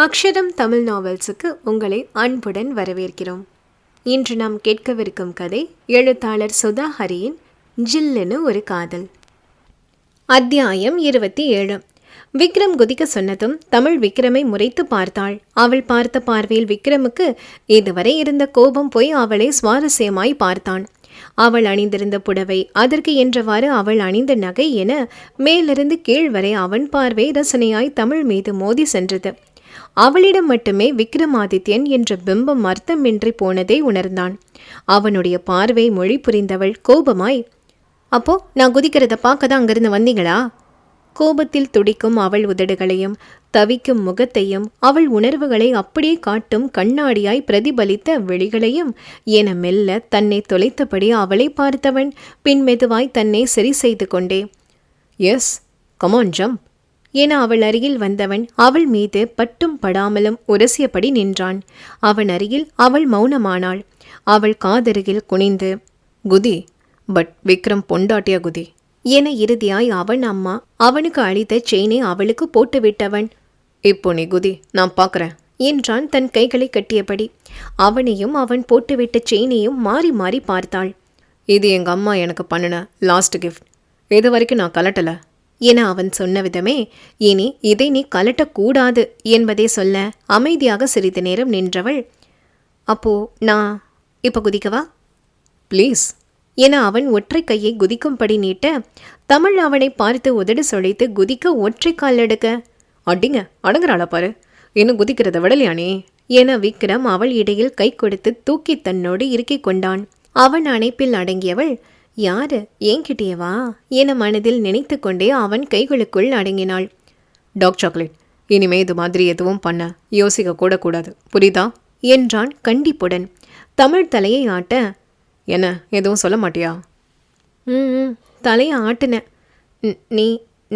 அக்ஷரம் தமிழ் நாவல்ஸுக்கு உங்களை அன்புடன் வரவேற்கிறோம். இன்று நாம் கேட்கவிருக்கும் கதை எழுத்தாளர் சுதா ஹரியின் ஜில்லுன்னு ஒரு காதல். அத்தியாயம் இருபத்தி ஏழு. விக்ரம் குதிக்க சொன்னதும் தமிழ் விக்ரமை முறைத்து பார்த்தாள். அவள் பார்த்த பார்வையில் விக்ரமுக்கு இதுவரை இருந்த கோபம் போய் அவளை சுவாரஸ்யமாய் பார்த்தான். அவள் அணிந்திருந்த புடவை அதற்கு என்றவாறு அவள் அணிந்த நகை என மேலிருந்து கீழ் வரை அவன் பார்வை ரசனையாய் தமிழ் மீது மோதி சென்றது. அவளிடம் மட்டுமே விக்ரமாதித்யன் என்ற பிம்பம் அர்த்தமின்றி போனதை உணர்ந்தான். அவனுடைய பார்வை மொழி புரிந்தவள் கோபமாய் அப்போ நான் குதிக்கிறத பார்க்க தான் அங்கிருந்து வந்தீங்களா? கோபத்தில் துடிக்கும் அவள் உதடுகளையும் தவிக்கும் முகத்தையும் அவள் உணர்வுகளை அப்படியே காட்டும் கண்ணாடியாய் பிரதிபலித்த விழிகளையும் என மெல்ல தன்னை தொலைத்தபடி அவளை பார்த்தவன் பின் மெதுவாய் தன்னை சரி செய்து கொண்டே எஸ் கமான் ஜம்ப் என அவள் அருகில் வந்தவன் அவள் மீது பட்டும் படாமலும் உரசியபடி நின்றான். அவன் அருகில் அவள் மௌனமானாள். அவள் காதருகில் குனிந்து குதி பட் விக்ரம் பொண்டாட்டியா குதி என இறுதியாய் அவன் அம்மா அவனுக்கு அளித்த செயினை அவளுக்கு போட்டுவிட்டவன். இப்போ நீ குதி நான் பார்க்கறேன் என்றான் தன் கைகளை கட்டியபடி. அவனையும் அவன் போட்டுவிட்ட செயினையும் மாறி மாறி பார்த்தாள். இது எங்க அம்மா எனக்கு பண்ணின லாஸ்ட் கிஃப்ட் இது வரைக்கும் நான் கலட்டலை. என அவன் சொன்ன விதமே இனி இதை நீ கலட்டக்கூடாது என்பதை சொல்ல அமைதியாக சிறிது நேரம் நின்றவள் அப்போ நான் இப்போ குதிக்கவா? ப்ளீஸ் என அவன் ஒற்றை கையை குதிக்கும்படி நீட்ட தமிழ் அவனை பார்த்து உதடு சொலைத்து குதிக்க ஒற்றை கால் எடுக்க. அடிங்க அடங்குறாளா பாரு இன்னும் குதிக்கிறத விடலையானே? என விக்ரம் அவள் இடையில் கை கொடுத்து தூக்கி தன்னோடு இறுக்கிக் கொண்டான். அவன் அணைப்பில் அடங்கியவள் யாரு? என்கிட்டேவா என மனதில் நினைத்து கொண்டே அவன் கைகளுக்குள் அடங்கினாள் டாக் சாக்லேட் இனிமே இது மாதிரி எதுவும் பண்ண யோசிக்க கூட கூடாது. புரியுதா? என்றான் கண்டிப்புடன். தமிழ் தலையை ஆட்ட என்ன எதுவும் சொல்ல மாட்டியா? ம் தலையை ஆட்டினேன். நீ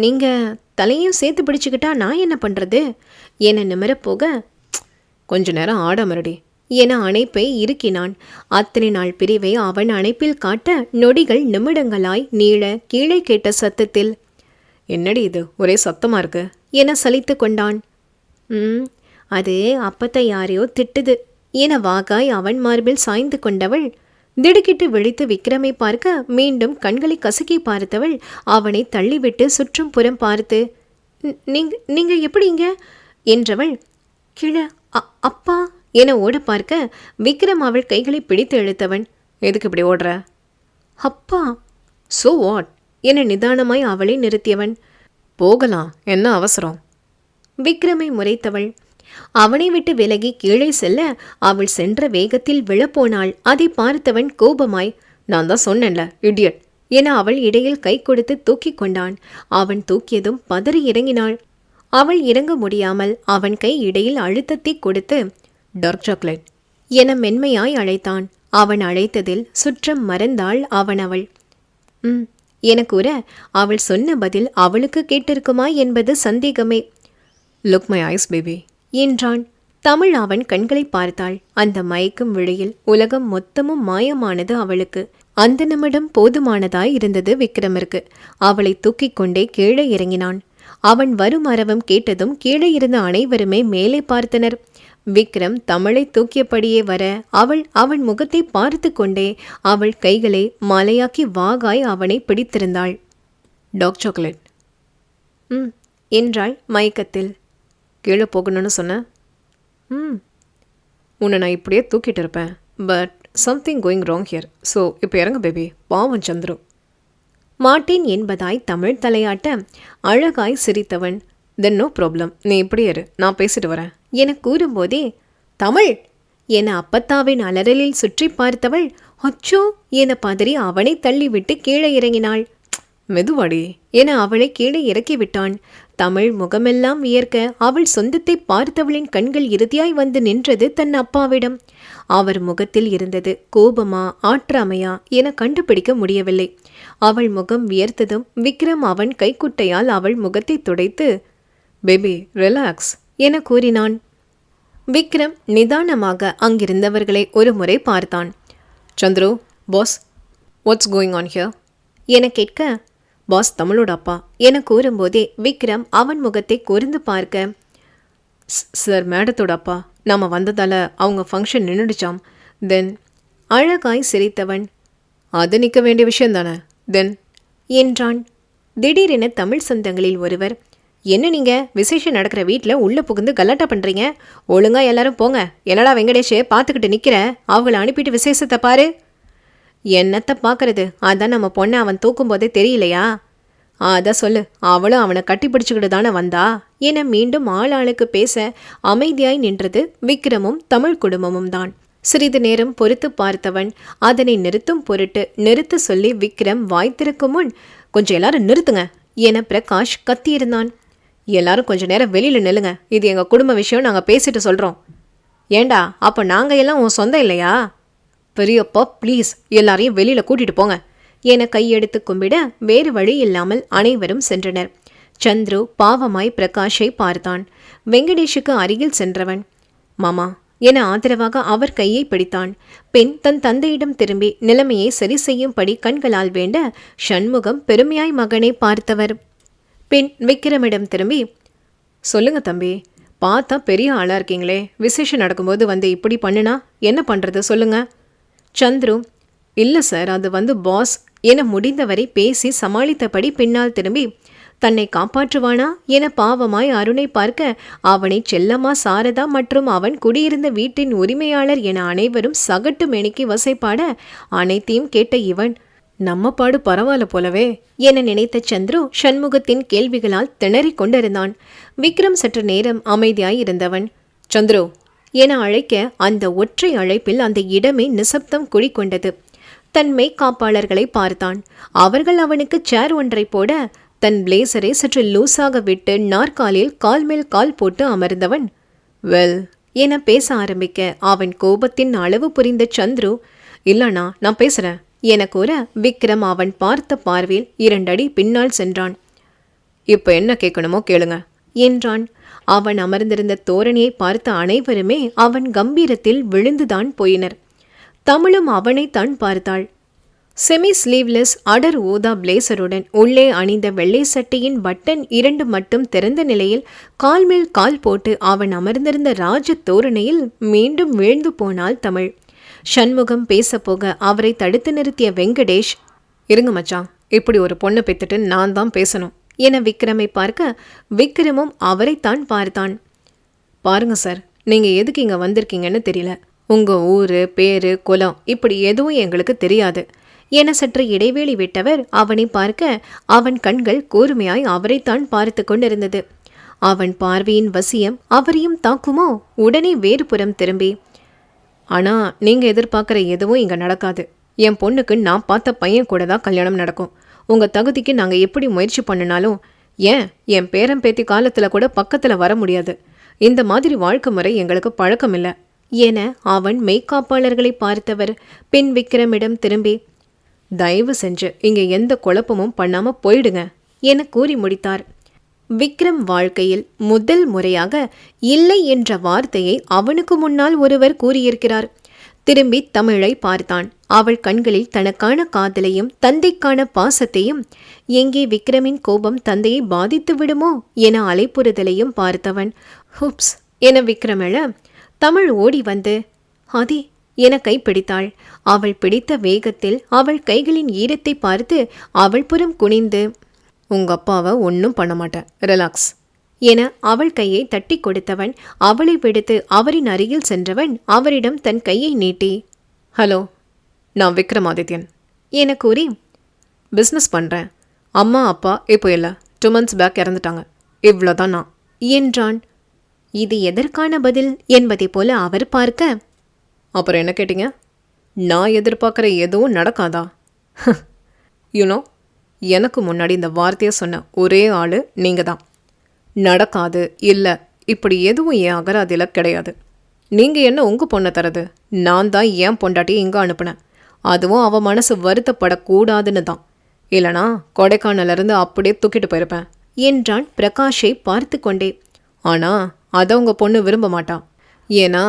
நீங்கள் தலையும் சேர்த்து பிடிச்சுக்கிட்டா நான் என்ன பண்ணுறது என நிமிரப் போக கொஞ்ச நேரம் ஆட மறுடி என அணைப்பை இருக்கினான் அத்தனை நாள் பிரிவை அவன் அணைப்பில் காட்ட நொடிகள் நிமிடங்களாய் நீள கீழே கேட்ட சத்தத்தில் என்னடி இது? ஒரே சத்தமா இருக்கு? என சலித்து கொண்டான். ம் அது அப்பத்தை யாரையோ திட்டுது என வாகாய் அவன் மார்பில் சாய்ந்து கொண்டவள் திடுக்கிட்டு விழித்து விக்ரமை பார்க்க மீண்டும் கண்களை கசக்கி பார்த்தவள் அவனை தள்ளிவிட்டு சுற்றும் புறம் பார்த்து நீங்க நீங்க எப்படிங்க என்றவள் கிழ அ- அப்பா என ஓட பார்க்க விக்ரம் அவள் கைகளை பிடித்து இழுத்தவன் எதுக்கு இப்படி ஓடுற? அப்பா. சோ வாட் என நிதானமாய் அவளை நிறுத்தியவன் போகலாம் என்ன அவசரம்? விக்ரமை முறைத்தவள் அவனை விட்டு விலகி கீழே செல்ல அவள் சென்ற வேகத்தில் விழப்போனாள். அதை பார்த்தவன் கோபமாய் நான் தான் சொன்னேன்ல இடியட் என அவள் இடையில் கை கொடுத்து தூக்கிக் கொண்டான். அவன் தூக்கியதும் பதறி இறங்கினாள். அவள் இறங்க முடியாமல் அவன் கை இடையில் அழுத்தத்தை கொடுத்து டார்க் சாக்லேட் என மென்மையாய் அழைத்தான். அவன் அழைத்ததில் சுற்றம் மறந்தாள் அவன் அவள். ம் என கூற அவள் சொன்ன பதில் அவளுக்கு கேட்டிருக்குமா என்பது சந்தேகமே. லுக் மை ஐஸ் பேபி என்றான். தமிழ் அவன் கண்களை பார்த்தாள். அந்த மயக்கும் விழியில் உலகம் மொத்தமும் மாயமானது அவளுக்கு. அந்த நிமிடம் போதுமானதாய் இருந்தது விக்ரமிற்கு அவளை தூக்கிக் கொண்டே கீழே இறங்கினான். அவன் வரும் அரவம் கேட்டதும் கீழே இருந்த அனைவருமே மேலே பார்த்தனர். விக்ரம் தமிழை தூக்கியபடியே வர அவள் அவன் முகத்தை பார்த்து கொண்டே அவள் கைகளை மலையாக்கி வாகாய் அவனை பிடித்திருந்தாள். Talk chocolate. ம் என்றாள் மயக்கத்தில். கீழே போகணும்னு சொன்ன? ம். உன்னை நான் இப்படியே தூக்கிட்டு இருப்பேன். But something going wrong here so இப்போ இறங்க பேபி பாவம் சந்துரு. மாட்டேன் என்பதாய் தமிழ் தலையாட்ட அழகாய் சிரித்தவன். தென் நோ ப்ராப்ளம் நீ இப்படி இரு. நான் பேசிட்டு வரேன். என கூறும்போதே தமிழ்! என அப்பத்தாவின் அலறலில் சுற்றி பார்த்தவள் அச்சோ! என பதறி அவனை தள்ளிவிட்டு கீழே இறங்கினாள். மெதுவாடி. என அவளை கீழே இறக்கி விட்டான் தமிழ் முகமெல்லாம் வியர்க்க அவள் சொந்தத்தை பார்த்தவளின் கண்கள் இறுதியாய் வந்து நின்றது தன் அப்பாவிடம். அவர் முகத்தில் இருந்தது கோபமா ஆற்றாமையா என கண்டுபிடிக்க முடியவில்லை. அவள் முகம் வியர்த்ததும் விக்ரம் அவன் கைக்குட்டையால் அவள் முகத்தை துடைத்து பேபி ரிலாக்ஸ் என கூறினான். விக்ரம் நிதானமாக அங்கிருந்தவர்களை ஒரு முறை பார்த்தான். Chandru boss what's going on here என கேட்க பாஸ் தமிழோட அப்பா என கூறும்போதே விக்ரம் அவன் முகத்தை கூர்ந்து பார்க்க சார் மேடத்தோட அப்பா நாம் வந்ததால அவங்க ஃபங்க்ஷன் நின்றுடுச்சாம் தென் அழகாய் சிரித்தவன் அது நிற்க வேண்டிய விஷயம் தானே தென் என்றான். திடீரென தமிழ் சொந்தங்களில் ஒருவர் என்ன நீங்கள் விசேஷம் நடக்கிற வீட்டில் உள்ளே புகுந்து கலாட்டா பண்ணுறீங்க ஒழுங்காக எல்லாரும் போங்க. என்னடா வெங்கடேஷே பார்த்துக்கிட்டு நிற்கிறேன் அவங்கள அனுப்பிட்டு விசேஷத்தை பாரு. என்னத்தை பார்க்கறது அதான் நம்ம பொண்ணை அவன் தூக்கும் போதே தெரியலையா? அதான் சொல்லு. அவளும் அவனை கட்டி பிடிச்சிக்கிட்டு தானே வந்தா? என மீண்டும் ஆளாளுக்கு பேச அமைதியாய் நின்றது விக்ரமும் தமிழ் குடும்பமும் தான். சிறிது நேரம் பொறுத்து பார்த்தவன் அதனை நிறுத்தும் பொருட்டு நிறுத்த சொல்லி விக்ரம் வாய்த்திருக்கும் முன் கொஞ்சம் எல்லாரும் நிறுத்துங்க என பிரகாஷ் கத்தியிருந்தான். எல்லாரும் கொஞ்ச நேரம் வெளியில் நில்லுங்க. இது எங்கள் குடும்ப விஷயம் நாங்கள் பேசிட்டு சொல்கிறோம் ஏண்டா அப்போ நாங்கள் எல்லாம் உன் சொந்தம் இல்லையா? பெரியப்பா ப்ளீஸ் எல்லாரையும் வெளியில் கூட்டிட்டு போங்க. என கையெடுத்து கும்பிட வேறு வழி இல்லாமல் அனைவரும் சென்றனர். சந்துரு பாவமாய் பிரகாஷை பார்த்தான். வெங்கடேஷுக்கு அருகில் சென்றவன். மாமா என ஆதரவாக அவர் கையை பிடித்தான். பெண் தன் தந்தையிடம் திரும்பி நிலைமையை சரி செய்யும்படி கண்களால் வேண்ட சண்முகம் பெருமையாய் மகனை பார்த்தவர். பின் விக்ரமிடம் திரும்பி சொல்லுங்க தம்பி பார்த்தா பெரிய ஆளாக இருக்கீங்களே. விசேஷம் நடக்கும்போது வந்து இப்படி பண்ணுனா என்ன பண்ணுறது சொல்லுங்க. சந்துரு இல்லை சார் அது வந்து பாஸ் என முடிந்தவரை பேசி சமாளித்தபடி பின்னால் திரும்பி தன்னை காப்பாற்றுவானா? என பாவமாய் அருணை பார்க்க அவனை செல்லம்மா சாரதா மற்றும் அவன் குடியிருந்த வீட்டின் உரிமையாளர் என அனைவரும் சகட்டு மெனிக்கு வசைப்பாட அனைத்தையும் கேட்ட இவன் நம்ம பாடு பரவாயில்ல போலவே என நினைத்த சந்துரு சண்முகத்தின் கேள்விகளால் திணறிக் கொண்டிருந்தான். விக்ரம் சற்று நேரம் அமைதியாய் இருந்தவன் சந்துரு என அழைக்க அந்த ஒற்றை அழைப்பில் அந்த இடமே நிசப்தம் குடிக்கொண்டது தன் மெய்க்காப்பாளர்களை பார்த்தான். அவர்கள் அவனுக்கு சேர் ஒன்றை போட தன் பிளேசரை சற்று லூசாக விட்டு நாற்காலில் கால் மேல் கால் போட்டு அமர்ந்தவன். வெல் என பேச ஆரம்பிக்க அவன் கோபத்தின் அளவு புரிந்த சந்துரு இல்லைண்ணா நான் பேசுறேன். என கூற விக்ரம் அவன் பார்த்த பார்வையில் இரண்டடி பின்னால் சென்றான். இப்ப என்ன கேட்கணுமோ கேளுங்க என்றான். அவன் அமர்ந்திருந்த தோரணியை பார்த்த அனைவருமே அவன் கம்பீரத்தில் விழுந்துதான் போயினர். தமிழும் அவனைத்தான் பார்த்தாள். செமி ஸ்லீவ்லெஸ் அடர் ஊதா பிளேசருடன் உள்ளே அணிந்த வெள்ளை சட்டையின் பட்டன் இரண்டு மட்டும் திறந்த நிலையில் கால் மேல் கால் போட்டு அவன் அமர்ந்திருந்த ராஜ தோரணையில் மீண்டும் வீழ்ந்து போனாள் தமிழ். சண்முகம் பேசப்போக அவரை தடுத்து நிறுத்திய வெங்கடேஷ் இருங்க மச்சான் இப்படி ஒரு பொண்ணை பெத்துட்டு நான் தான் பேசணும் என விக்ரமை பார்க்க விக்ரமும் அவரைத்தான் பார்த்தான். பாருங்க சார் நீங்க எதுக்கு இங்க வந்திருக்கீங்கன்னு தெரியல. உங்க ஊரு பேரு குலம் இப்படி எதுவும் எங்களுக்கு தெரியாது என சற்று இடைவேளை விட்டவர் அவனை பார்க்க அவன் கண்கள் கூர்மையாய் அவரைத்தான் பார்த்து கொண்டிருந்தது. அவன் பார்வையின் வசியம் அவரையும் தாக்குமோ? உடனே வேறுபுறம் திரும்பி ஆனால் நீங்கள் எதிர்பார்க்குற எதுவும் இங்கே நடக்காது. என் பொண்ணுக்கு நான் பார்த்த பையன் கூட தான் கல்யாணம் நடக்கும். உங்கள் தகுதிக்கு நாங்கள் எப்படி முயற்சி பண்ணினாலும் ஏன் என் பேரன் பேத்தி காலத்தில் கூட பக்கத்தில் வர முடியாது. இந்த மாதிரி வாழ்க்கை முறை எங்களுக்கு பழக்கம் இல்லை என அவன் மெய்க்காப்பாளர்களை பார்த்தவர் பின் விக்ரமிடம் திரும்பி தயவு செஞ்சு இங்கே எந்த குழப்பமும் பண்ணாமல் போயிடுங்க என கூறி முடித்தார். விக்ரம் வாழ்க்கையில் முதல் முறையாக இல்லை என்ற வார்த்தையை அவனுக்கு முன்னால் ஒருவர் கூறியிருக்கிறார். திரும்பி தமிழை பார்த்தான். அவள் கண்களில் தனக்கான காதலையும் தந்தைக்கான பாசத்தையும் எங்கே விக்ரமின் கோபம் தந்தையை பாதித்து விடுமோ? என அலைப்புறுதலையும் பார்த்தவன். ஹுப்ஸ் என விக்ரமெழ தமிழ் ஓடி வந்து ஆதி என கைப்பிடித்தாள். அவள் பிடித்த வேகத்தில் அவள் கைகளின் ஈரத்தை பார்த்து அவள் புறம் குனிந்து உங்கள் அப்பாவை ஒன்றும் பண்ண மாட்டேன் ரிலாக்ஸ். என அவள் கையை தட்டி கொடுத்தவன் அவளை விடுத்து அவரின் அருகில் சென்றவன் அவரிடம் தன் கையை நீட்டி ஹலோ நான் விக்ரமாதித்யன் என கூறி பிஸ்னஸ் பண்ணுறேன் அம்மா அப்பா இப்போ இல்லை. டூ மந்த்ஸ் பேக் இறந்துட்டாங்க. இவ்வளோதான் நான் என்றான். இது எதற்கான பதில்? என்பதை போல அவர் பார்க்க அப்புறம் என்ன கேட்டீங்க? நான் எதிர்பார்க்குற எதுவும் நடக்காதா? யூனோ எனக்கு முன்னாடி இந்த வார்த்தையை சொன்ன ஒரே ஆள் நீங்கள் தான் நடக்காது இல்லை. இப்படி எதுவும் என் அகராதியில் கிடையாது. நீங்கள் என்ன உங்கள் பொண்ணை தரது? நான் தான் என் பொண்டாட்டியை இங்கே அனுப்புனேன். அதுவும் அவள் மனசு வருத்தப்படக்கூடாதுன்னு தான். இல்லைனா கொடைக்கானலேருந்து அப்படியே தூக்கிட்டு போயிருப்பேன் என்றான் பிரகாஷை பார்த்து கொண்டே. ஆனால் அதை உங்கள் பொண்ணு விரும்ப மாட்டான் ஏன்னா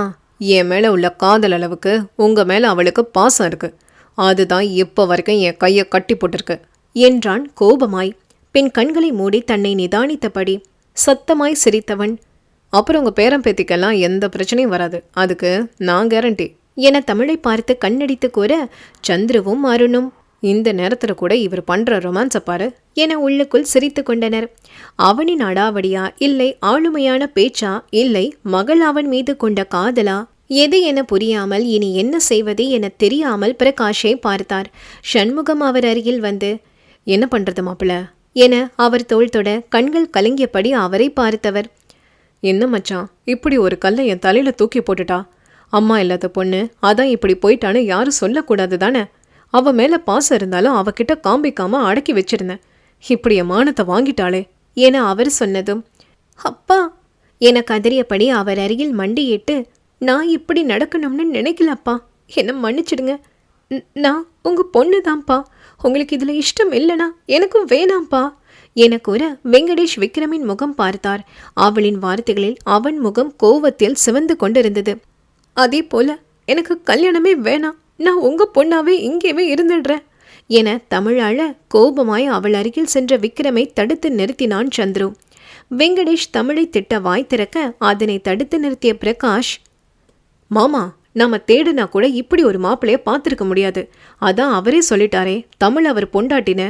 என் மேலே உள்ள காதல் அளவுக்கு உங்கள் மேலே அவளுக்கு பாசம் இருக்குது அதுதான் இப்போ வரைக்கும் என் கையை கட்டி போட்டிருக்கு. என்றான் கோபமாய். பின் கண்களை மூடி தன்னை நிதானித்தபடி சத்தமாய் சிரித்தவன். அப்புறம் உங்கள் பேரன் பேத்திக்கெல்லாம் எந்த பிரச்சனையும் வராது. அதுக்கு நான் கேரண்டி என தமிழை பார்த்து கண்ணடித்து கூற சந்துருவும் அருணும் இந்த நேரத்தில் கூட இவர் பண்ணுற ரொமான்ஸை பாரு என உள்ளுக்குள் சிரித்து கொண்டனர். அவனின் அடாவடியா இல்லை ஆளுமையான பேச்சா இல்லை மகள் அவன் மீது கொண்ட காதலா? எது என புரியாமல் இனி என்ன செய்வது என தெரியாமல் பிரகாஷை பார்த்தார். சண்முகம் அவர் அருகில் வந்து என்ன பண்ணுறது மாப்பிள்ள? என அவர் தோல் தொட கண்கள் கலங்கியபடி அவரை பார்த்தவர். என்ன மச்சான் இப்படி ஒரு கல்லை என் தலையில் தூக்கி போட்டுட்டா? அம்மா இல்லாத பொண்ணு அதான் இப்படி போயிட்டான்னு யாரும் சொல்லக்கூடாது தானே? அவ மேலே பாசம் இருந்தாலும் அவகிட்ட காம்பிக்காம அடக்கி வச்சிருந்தேன். இப்படி என் மானத்தை வாங்கிட்டாளே என அவர் சொன்னதும் அப்பா என கதறியபடி அவர் அருகில் மண்டியிட்டு நான் இப்படி நடக்கணும்னு நினைக்கலப்பா. என்னை மன்னிச்சிடுங்க. நான் உங்கள் பொண்ணு தான்ப்பா உங்களுக்கு இதில் இஷ்டம் இல்லைனா எனக்கும் வேணாம்ப்பா. என கூற வெங்கடேஷ் விக்ரமின் முகம் பார்த்தார். அவளின் வார்த்தைகளில் அவன் முகம் கோவத்தில் சிவந்து கொண்டிருந்தது. அதே போல எனக்கு கல்யாணமே வேணாம். நான் உங்கள் பொண்ணாவே இங்கேவே இருந்துடுறேன். என தமிழாழ கோபமாய் அவள் அருகில் சென்ற விக்ரமை தடுத்து நிறுத்தினான் சந்துரு. வெங்கடேஷ் தமிழை திட்ட வாய் திறக்க அதனை தடுத்து நிறுத்திய பிரகாஷ் மாமா நாம தேடுனா கூட இப்படி ஒரு மாப்பிளைய பார்த்துருக்க முடியாது. அதான் அவரே சொல்லிட்டாரே தமிழ் அவர் பொண்டாட்டின.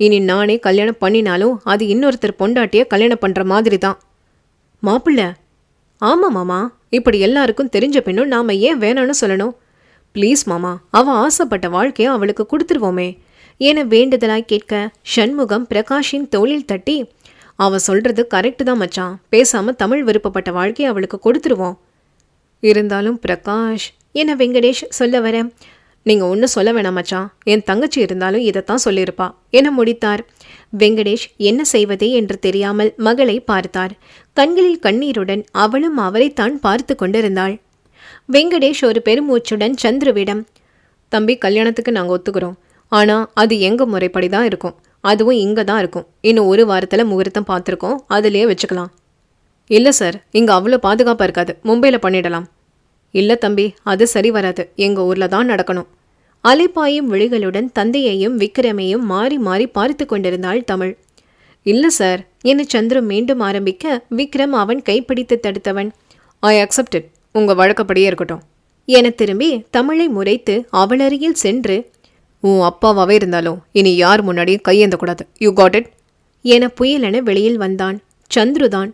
இனி நானே கல்யாணம் பண்ணினாலும் அது இன்னொருத்தர் பொண்டாட்டிய கல்யாணம் பண்ணுற மாதிரி தான் மாப்பிள்ள. ஆமா மாமா. இப்படி எல்லாருக்கும் தெரிஞ்ச பின்னும் நாம ஏன் வேணாம்னு சொல்லணும்? ப்ளீஸ் மாமா. அவ ஆசைப்பட்ட வாழ்க்கையை அவளுக்கு கொடுத்துருவோமே. என வேண்டுதலாய் கேட்க சண்முகம் பிரகாஷின் தோளில் தட்டி அவ சொல்றது கரெக்டு தான் மச்சான். பேசாம தமிழ் விருப்பப்பட்ட வாழ்க்கையை அவளுக்கு கொடுத்துருவோம். இருந்தாலும் பிரகாஷ் என்ன வெங்கடேஷ் சொல்ல வர. நீங்கள் ஒன்றும் சொல்ல வேணாம் மச்சான். என் தங்கச்சி இருந்தாலும் இதைத்தான் சொல்லியிருப்பா. என முடித்தார். வெங்கடேஷ் என்ன செய்வதே என்று தெரியாமல் மகளை பார்த்தார். கண்களில் கண்ணீருடன் அவளும் அவரைத்தான் பார்த்து கொண்டிருந்தாள். வெங்கடேஷ் ஒரு பெருமூச்சுடன் சந்துருவிடம் தம்பி கல்யாணத்துக்கு நாங்கள் ஒத்துக்கிறோம். ஆனால் அது எங்கள் முறைப்படி தான் இருக்கும். அதுவும் இங்கே தான் இருக்கும். இன்னும் ஒரு வாரத்தில் முகூர்த்தம் பார்த்துருக்கோம். அதுலேயே வச்சுக்கலாம். இல்லை சார். இங்கே அவ்வளோ பாதுகாப்பாக இருக்காது. மும்பையில் பண்ணிடலாம். இல்லை தம்பி அது சரி வராது. எங்கள் ஊரில் தான் நடக்கணும். அலைப்பாயும் விழிகளுடன் தந்தையையும் விக்ரமையும் மாறி மாறி பார்த்து கொண்டிருந்தாள் தமிழ். இல்லை சார் என சந்துரு மீண்டும் ஆரம்பிக்க விக்ரம் அவன் கைப்பிடித்து தடுத்தவன். ஐ அக்செப்டட் உங்கள் வழக்கப்படியே இருக்கட்டும். என திரும்பி தமிழை முறைத்து அவள் அருகில் சென்று உன் அப்பாவாகவே இருந்தாலும் இனி யார் முன்னாடியும் கையேந்தக்கூடாது யூ காட் இட் என புயலென வெளியில் வந்தான். சந்துருதான்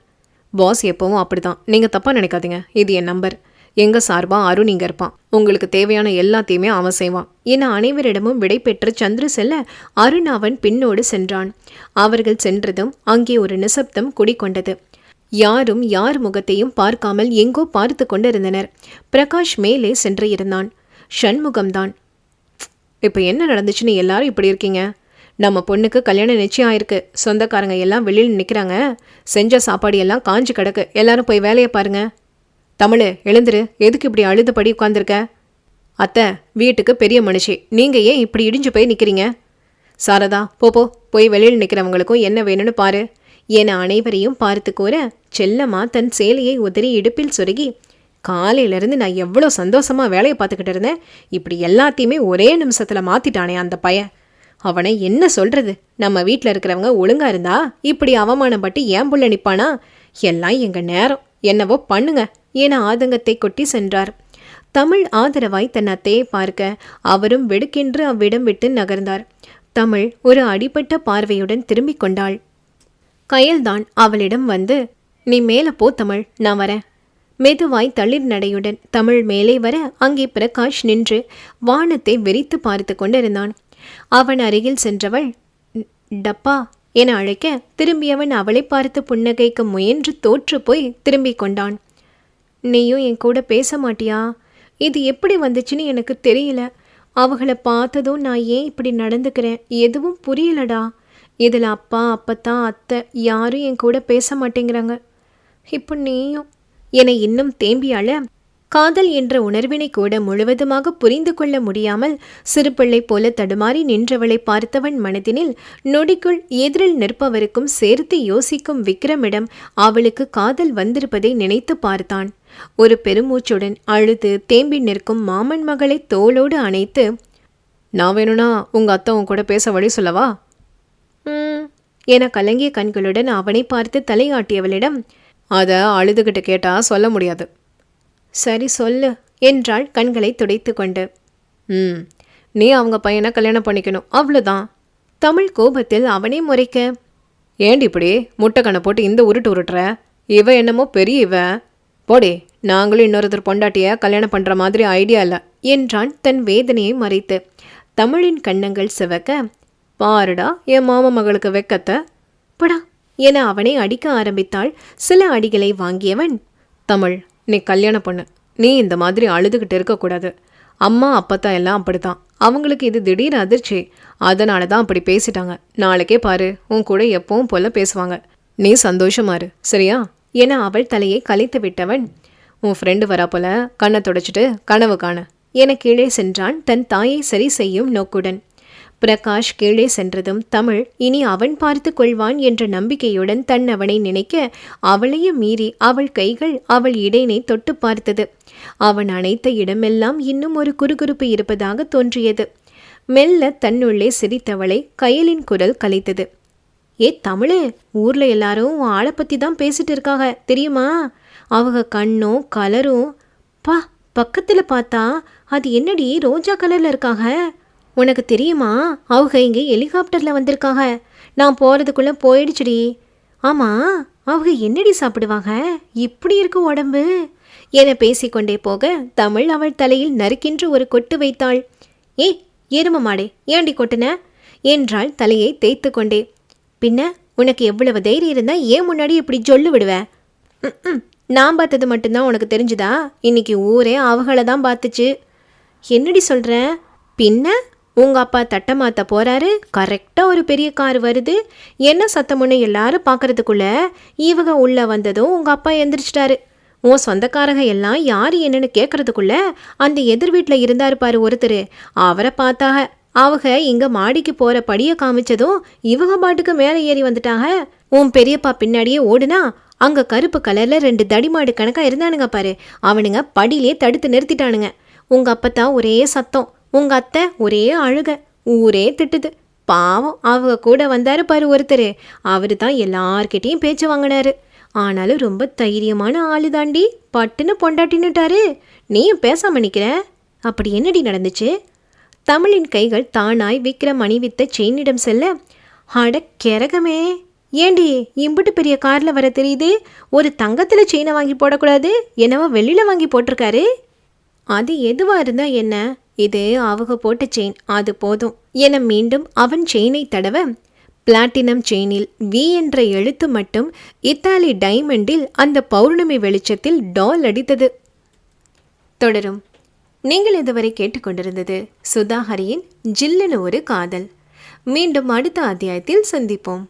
பாஸ் எப்பவும் அப்படிதான் நீங்கள் தப்பாக நினைக்காதீங்க. இது என் நம்பர் எங்கள் சார்பாக அருண் இங்கே இருப்பான். உங்களுக்கு தேவையான எல்லாத்தையுமே அவன் செய்வான். என அனைவரிடமும் விடை பெற்று சந்திர செல்ல அருண் அவன் பின்னோடு சென்றான். அவர்கள் சென்றதும் அங்கே ஒரு நிசப்தம் குடிக்கொண்டது யாரும் யார் முகத்தையும் பார்க்காமல் எங்கோ பார்த்து கொண்டிருந்தனர். பிரகாஷ் மேலே சென்று இருந்தான். ஷண்முகம்தான் இப்போ என்ன நடந்துச்சுன்னு எல்லாரும் இப்படி இருக்கீங்க? நம்ம பொண்ணுக்கு கல்யாணம் நிச்சயம் ஆயிருக்கு. சொந்தக்காரங்க எல்லாம் வெளியில் நிற்கிறாங்க செஞ்ச சாப்பாடு எல்லாம் காஞ்சு கிடக்கு. எல்லாரும் போய் வேலையை பாருங்கள் தமிழ் எழுந்துரு. எதுக்கு இப்படி அழுதுபடி உட்காந்துருக்க அத்தை வீட்டுக்கு பெரிய மனுஷி. நீங்கள் ஏன் இப்படி இடிஞ்சு போய் நிற்கிறீங்க சாரதா போ போய் வெளியில் நிற்கிறவங்களுக்கும் என்ன வேணும்னு பாரு. என அனைவரையும் பார்த்து கூற செல்லம்மா தன் சேலையை உதறி இடுப்பில் சொருகி காலையிலேருந்து நான் எவ்வளோ சந்தோஷமாக வேலையை பார்த்துக்கிட்டு இருந்தேன். இப்படி எல்லாத்தையுமே ஒரே நிமிஷத்தில் மாற்றிட்டானே அந்த பையன் அவனை என்ன சொல்கிறது நம்ம வீட்டில் இருக்கிறவங்க ஒழுங்காக இருந்தா இப்படி அவமானப்பட்டு ஏன் புள்ள நிற்பானா எல்லாம் எங்கள் நேரம். என்னவோ பண்ணுங்க என ஆதங்கத்தை கொட்டி சென்றார். தமிழ் ஆதரவாய் தன் அத்தையை பார்க்க அவரும் வெடுக்கென்று அவ்விடம் விட்டு நகர்ந்தார். தமிழ் ஒரு அடிபட்ட பார்வையுடன் திரும்பிக் கொண்டாள். கயல்தான் அவளிடம் வந்து நீ மேலே போ தமிழ் நான் வரேன். மெதுவாய் தளிர் நடையுடன் தமிழ் மேலே வர அங்கே பிரகாஷ் நின்று வானத்தை வெறித்து பார்த்து கொண்டிருந்தான். அவன் அருகில் சென்றவள் டப்பா என அழைக்க திரும்பியவன் அவளை பார்த்து புன்னகைக்க முயன்று தோற்று போய் திரும்பிக் கொண்டான். நீயும் என் கூட பேச மாட்டியா? இது எப்படி வந்துச்சுன்னு எனக்கு தெரியல. அவங்கள பார்த்ததும் நான் ஏன் இப்படி நடந்துக்கிறேன்? எதுவும் புரியலடா. இதில் அப்பா அப்பத்தா அத்தை யாரும் என் கூட பேச மாட்டேங்கிறாங்க. இப்போ நீயும்? என்னை இன்னும் தேம்பி அழ காதல் என்ற உணர்வினை கூட முழுவதுமாக புரிந்து கொள்ள முடியாமல் சிறுபிள்ளை போல தடுமாறி நின்றவளை பார்த்தவன் மனதினில் நொடிக்குள் எதிரில் நிற்பவருக்கும் சேர்த்து யோசிக்கும் விக்ரமிடம் அவளுக்கு காதல் வந்திருப்பதை நினைத்து பார்த்தான். ஒரு பெருமூச்சுடன் அழுது தேம்பி நிற்கும் மாமன் மகளை தோளோடு அணைத்து நான் வேணும்னா உங்கள் அத்தை உன் கூட பேச வழி சொல்லவா? "ம்" என கலங்கிய கண்களுடன் அவனை பார்த்து தலையாட்டியவளிடம் அதை அழுதுகிட்டு கேட்டா சொல்ல முடியாது. சரி சொல்லு என்றாள் கண்களை துடைத்து கொண்டு. ம் நீ அவங்க பையனை கல்யாணம் பண்ணிக்கணும் அவ்வளோதான். தமிழ் கோபத்தில் அவனே முறைக்க ஏண்டி இப்படி முட்டைக்கண்ணை போட்டு இந்த உருட்டு உருட்டுற? இவ என்னமோ பெரிய இவ. போடே நாங்களும் இன்னொருத்தர் பொண்டாட்டிய கல்யாணம் பண்ணுற மாதிரி ஐடியா இல்லை என்றான் தன் வேதனையை மறைத்து. தமிழின் கண்ணங்கள் சிவக்க பாருடா என் மாமா மகளுக்கு வெக்கத்தை. படா என அவனை அடிக்க ஆரம்பித்தாள் சில அடிகளை வாங்கியவன் தமிழ். நீ கல்யாணம் பண்ணு. நீ இந்த மாதிரி அழுதுகிட்டு இருக்கக்கூடாது. அம்மா அப்பத்தா எல்லாம் அப்படித்தான். அவங்களுக்கு இது திடீர் அதிர்ச்சி. அதனால தான் அப்படி பேசிட்டாங்க. நாளைக்கே பாரு உன் கூட எப்பவும் போல பேசுவாங்க. நீ சந்தோஷமா இரு சரியா? என அவள் தலையை கலைத்து விட்டவன் உன் ஃப்ரெண்டு வரா போல கண்ணை தொடச்சிட்டு கனவு காண. என கீழே சென்றான் தன் தாயை சரி செய்யும் நோக்குடன். பிரகாஷ் கீழே சென்றதும் தமிழ் இனி அவன் பார்த்து கொள்வான் என்ற நம்பிக்கையுடன் தன் அவனை நினைக்க அவளையும் மீறி அவள் கைகள் அவள் இடையினை தொட்டு பார்த்தது. அவன் அனைத்த இடமெல்லாம் இன்னும் ஒரு குறுகுறுப்பு இருப்பதாக தோன்றியது. மெல்ல தன்னுள்ளே சிரித்தவளை கயலின் குரல் கலைத்தது. ஏ தமிழே ஊர்ல எல்லாரும் உன் ஆளை பத்தி தான் பேசிட்டு இருக்காங்க தெரியுமா? அவங்க கண்ணும் கலரும் பா பக்கத்துல பார்த்தா அது என்னடி ரோஜா கலர்ல இருக்காக உனக்கு தெரியுமா? அவங்க இங்கே ஹெலிகாப்டரில் வந்திருக்காங்க நான் போகிறதுக்குள்ளே போயிடுச்சுடி. ஆமாம் அவங்க என்னடி சாப்பிடுவாங்க இப்படி இருக்கு உடம்பு. என பேசிக்கொண்டே போக தமிழ் அவள் தலையில் நறுக்கின்று ஒரு கொட்டு வைத்தாள். ஏ எரும மாடே ஏண்டி கொட்டுன? என்றாள் தலையை தேய்த்து கொண்டே பின்ன உனக்கு எவ்வளவு தைரியம் இருந்தா ஏன் முன்னாடி இப்படி சொல்லு விடுவேன் நான் பார்த்தது மட்டும்தான் உனக்கு தெரிஞ்சுதா? இன்னைக்கு ஊரே அவங்கள தான் பார்த்துச்சு. என்னடி சொல்கிறேன் பின்ன உங்கள் அப்பா தட்டை மாத்த போகிறாரு கரெக்டாக ஒரு பெரிய கார் வருது. என்ன சத்தமுன்னு எல்லாரும் பார்க்குறதுக்குள்ளே இவங்க உள்ளே வந்ததும் உங்கள் அப்பா எந்திரிச்சிட்டாரு. உன் சொந்தக்காரங்க எல்லாம் யார் என்னன்னு கேட்கறதுக்குள்ள அந்த எதிர் வீட்டில் இருந்தார் பாரு ஒருத்தர். அவரை பார்த்தாக. அவங்க இங்கே மாடிக்கு போகிற படியை காமிச்சதும் இவங்க பாட்டுக்கு மேலே ஏறி வந்துட்டாங்க. உன் பெரியப்பா பின்னாடியே ஓடுனா அங்கே கருப்பு கலரில் ரெண்டு தடிமாடு கணக்காக இருந்தானுங்க பாரு. அவனுங்க படியிலே தடுத்து நிறுத்திட்டானுங்க. உங்கள் அப்பத்தான் ஒரே சத்தம். உங்க அத்தை ஒரே அழுக ஊரே திட்டுது. பாவம் அவங்க கூட வந்தாரு பாரு ஒருத்தர். அவரு தான் எல்லார்கிட்டேயும் பேச்சு வாங்கினாரு. ஆனாலும் ரொம்ப தைரியமான ஆளு தாண்டி பட்டுன்னு பொண்டாட்டின்னுட்டாரு. நீயும் பேசாம நிற்கிற அப்படி என்னடி நடந்துச்சு? தமிழின் கைகள் தானாய் விக்ரம் அணிவித்த செயினிடம் செல்ல அட கிறகமே ஏண்டி இம்புட்டு பெரிய காரில் வர தெரியுது? ஒரு தங்கத்தில் செயினை வாங்கி போடக்கூடாது என்னவோ வெளியில் வாங்கி போட்டிருக்காரு. அது எதுவாக இருந்தால் என்ன? இது அவங்க போட்ட செயின் அது போதும். என மீண்டும் அவன் செயினை தடவ பிளாட்டினம் செயினில் வி என்ற எழுத்து மட்டும் இத்தாலி டைமண்டில் அந்த பௌர்ணமி வெளிச்சத்தில் டால் அடித்தது. தொடரும். நீங்கள் இதுவரை கேட்டுக்கொண்டிருந்தது சுதாஹரியின் ஜில்லுன்னு ஒரு காதல். மீண்டும் அடுத்த அத்தியாயத்தில் சந்திப்போம்.